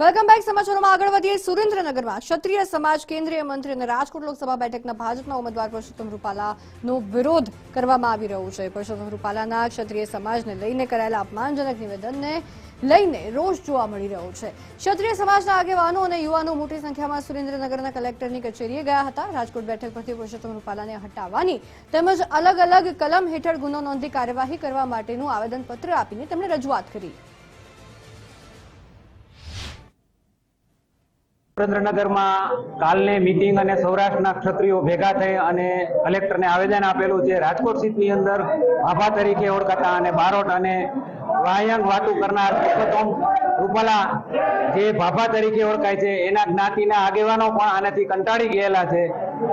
Welcome back સમાચારોમાં આગળ વધીએ સુરેન્દ્રનગરમાં. ક્ષત્રિય સમાજ કેન્દ્રીય મંત્રી અને રાજકોટ લોકસભા બેઠકના ભાજપના ઉમેદવાર પરસોત્તમ રૂપાલાનો વિરોધ કરવામાં આવી રહ્યો છે. પરસોત્તમ રૂપાલાના ક્ષત્રિય સમાજને લઈને કરાયેલા અપમાનજનક નિવેદનને લઈને રોષ જોવા મળી રહ્યો છે. ક્ષત્રિય સમાજના આગેવાનો અને યુવાનો મોટી સંખ્યામાં સુરેન્દ્રનગરના કલેક્ટરની કચેરીએ ગયા હતા. રાજકોટ બેઠક પરથી પુરુષોત્તમ રૂપાલાને હટાવવાની તેમજ અલગ અલગ કલમ હેઠળ ગુનો નોંધી કાર્યવાહી કરવા માટેનું આવેદનપત્ર આપીને તેમણે રજૂઆત કરી. સુરેન્દ્રનગરમાં કાલની મીટિંગ અને સૌરાષ્ટ્રના ક્ષત્રિયો ભેગા થઈ અને કલેક્ટરને આવેદન આપેલું છે. રાજકોટ સીટની અંદર ભાભા તરીકે ઓળખાતા અને બારોટ અને વાયંગ વાતું કરનાર પુરુષોત્તમ રૂપાલા જે ભાભા તરીકે ઓળખાય છે, એના જ્ઞાતિના આગેવાનો પણ આનાથી કંટાળી ગયેલા છે.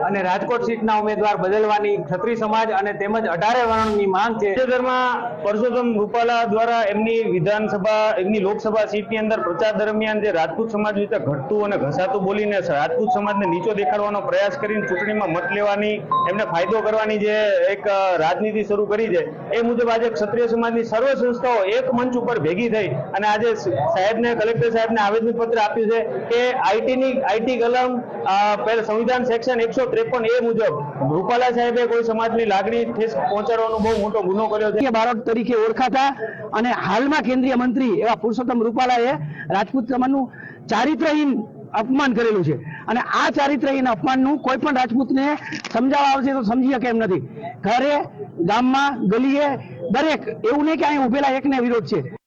અને રાજકોટ સીટના ઉમેદવાર બદલવાની ક્ષત્રિય સમાજ અને તેમજ અઢારે વર્ણની માંગ છે. તાજેતરમાં પરસોત્તમ રૂપાલા દ્વારા એમની વિધાનસભા, એમની લોકસભા સીટની અંદર પ્રચાર દરમિયાન જે રાજપૂત સમાજ વિશે ઘટતું અને ઘસાતું બોલીને રાજપૂત સમાજને નીચો દેખાડવાનો પ્રયાસ કરીને ચૂંટણીમાં મત લેવાની, એમને ફાયદો કરવાની જે એક રાજનીતિ શરૂ કરી છે, એ મુજબ આજે ક્ષત્રિય સમાજની સર્વ સંસ્થાઓ એક મંચ ઉપર ભેગી થઈ અને આજે સાહેબને, કલેક્ટર સાહેબને આવેદનપત્ર આપ્યું છે કે આઈટીની, આઈટી કલમ સંવિધાન સેક્શન એકસો ત્રેપન એ મુજબ રૂપાલા સાહેબે કોઈ સમાજની લાગણી ઠેસ પહોંચાડવાનો બહુ મોટો ગુનો કર્યો છે. બાળક તરીકે ઓળખાતા અને હાલમાં કેન્દ્રીય મંત્રી એવા પુરુષોત્તમ રૂપાલાએ રાજપૂત સમાજનું ચારિત્રહીન અપમાન કરેલું છે. અને આ ચારિત્રહીન અપમાનનું કોઈ પણ રાજપૂતને સમજાવવા આવશે તો સમજી શકે એમ નથી. ઘરે, ગામમાં, ગલીએ દરેક, એવું નહીં કે અહીં ઉભેલા એકને વિરોધ છે.